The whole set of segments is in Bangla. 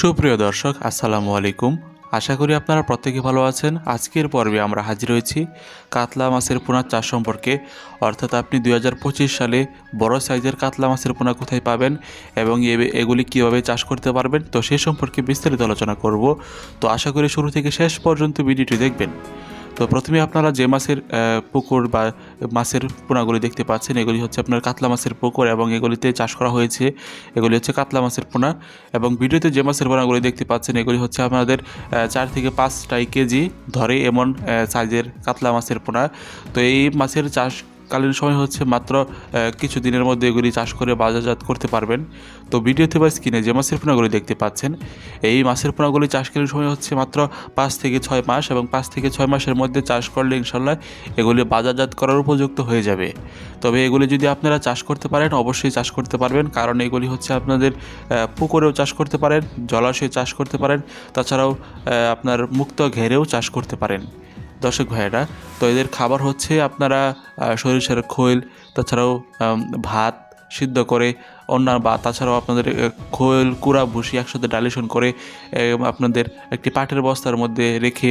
সুপ্রিয় দর্শক, আসসালামু আলাইকুম। আশা করি আপনারা প্রত্যেকে ভালো আছেন। আজকের পর্বে আমরা হাজির হয়েছি কাতলা মাছের পোনা চাষ সম্পর্কে। অর্থাৎ আপনি দু হাজার পঁচিশ সালে বড় সাইজের কাতলা মাছের পোনা কোথায় পাবেন এবং এগুলি কীভাবে চাষ করতে পারবেন? তো সে সম্পর্কে বিস্তারিত আলোচনা করব। তো আশা করি শুরু থেকে শেষ পর্যন্ত ভিডিওটি দেখবেন। তো প্রথমে আপনারা যে মাছের পুকুর বা মাছের পোনাগুলি দেখতে পাচ্ছেন, এগুলি হচ্ছে আপনার কাতলা মাছের পুকুর এবং এগুলিতে চাষ করা হয়েছে। এগুলি হচ্ছে কাতলা মাছের পোনা এবং ভিডিওতে যে মাছের পোনাগুলি দেখতে পাচ্ছেন, এগুলি হচ্ছে আপনাদের চার থেকে পাঁচটাই কেজি ধরে এমন সাইজের কাতলা মাছের পোনা। তো এই মাছের চাষকালীন সময় হচ্ছে মাত্র কিছু দিনের মধ্যে এগুলি চাষ করে বাজারজাত করতে পারবেন। তো ভিডিওতে বা স্ক্রিনে যে মাছের পোনাগুলি দেখতে পাচ্ছেন, এই মাছের পোনাগুলি চাষকালীন সময় হচ্ছে মাত্র পাঁচ থেকে ছয় মাস এবং পাঁচ থেকে ছয় মাসের মধ্যে চাষ করলে ইনশাল্লাহ এগুলি বাজারজাত করার উপযুক্ত হয়ে যাবে। তবে এগুলি যদি আপনারা চাষ করতে পারেন, অবশ্যই চাষ করতে পারবেন, কারণ এগুলি হচ্ছে আপনাদের পুকুরেও চাষ করতে পারেন, জলাশয়ে চাষ করতে পারেন, তাছাড়াও আপনার মুক্ত ঘেরেও চাষ করতে পারেন। দর্শক ভাইয়েরা, তো এদের খাবার হচ্ছে আপনারা সরিষার খৈল, তাছাড়াও ভাত সিদ্ধ করে, অন্যান্য বা তাছাড়াও আপনাদের খৈল, কুড়া, ভুসি একসাথে ডাইলেশন করে আপনাদের একটি পাটের বস্তার মধ্যে রেখে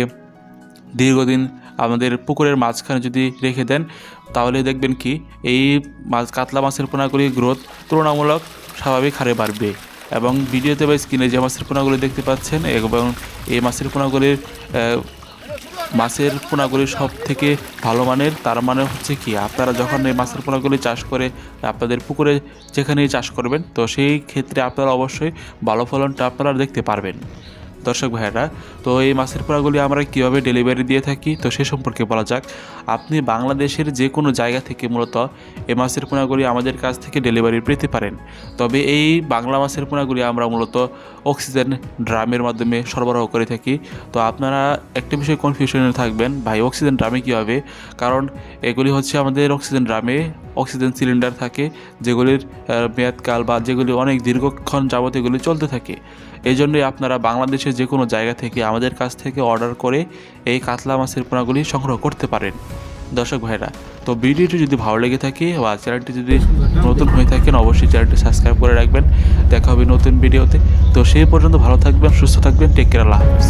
দীর্ঘদিন আমাদের পুকুরের মাঝখানে যদি রেখে দেন, তাহলে দেখবেন কি, এই মাছ, কাতলা মাছের পোনাগুলির গ্রোথ তুলনামূলক স্বাভাবিক হারে বাড়বে। এবং ভিডিওতে বা স্ক্রিনে যে মাছের পোনাগুলি দেখতে পাচ্ছেন, এবং এই মাছের পোনাগুলির মাছের পোনাগুলি সব থেকে ভালো মানের, তার মানে হচ্ছে কি, আপনারা যখন এই মাছের পোনাগুলি চাষ করে আপনাদের পুকুরে যেখানেই চাষ করবেন, তো সেই ক্ষেত্রে আপনারা অবশ্যই ভালো ফলনটা আপনারা দেখতে পারবেন। দর্শক ভাইয়েরা, তো এই মাছের পোনাগুলি আমরা কীভাবে ডেলিভারি দিয়ে থাকি? তো সে সম্পর্কে বলা যাক। আপনি বাংলাদেশের যে কোনো জায়গা থেকে মূলত এই মাছের পোনাগুলি আমাদের কাছ থেকে ডেলিভারি পেতে পারেন। তবে এই বাংলা মাছের পোনাগুলি আমরা মূলত অক্সিজেন ড্রামের মাধ্যমে সরবরাহ করে থাকি। তো আপনারা একটা বিষয়ে কনফিউশনে থাকবেন, ভাই অক্সিজেন ড্রামে কী হবে কারণ এগুলি হচ্ছে আমাদের অক্সিজেন ড্রামে অক্সিজেন সিলিন্ডার থাকে, যেগুলির মেয়াদকাল বা যেগুলি অনেক দীর্ঘক্ষণ যাবত এগুলি চলতে থাকে। এই জন্যই আপনারা বাংলাদেশের যে কোনো জায়গা থেকে আমাদের কাছ থেকে অর্ডার করে এই কাতলা মাছের পোনাগুলি সংগ্রহ করতে পারেন। দর্শক ভাইরা, তো ভিডিওটি যদি ভালো লেগে থাকে বা চ্যানেলটি যদি নতুন হয়ে থাকেন, অবশ্যই চ্যানেলটি সাবস্ক্রাইব করে রাখবেন। দেখা হবে নতুন ভিডিওতে। তো সেই পর্যন্ত ভালো থাকবেন, সুস্থ থাকবেন। টেক কেয়ার, আল্লাহ হাফিজ।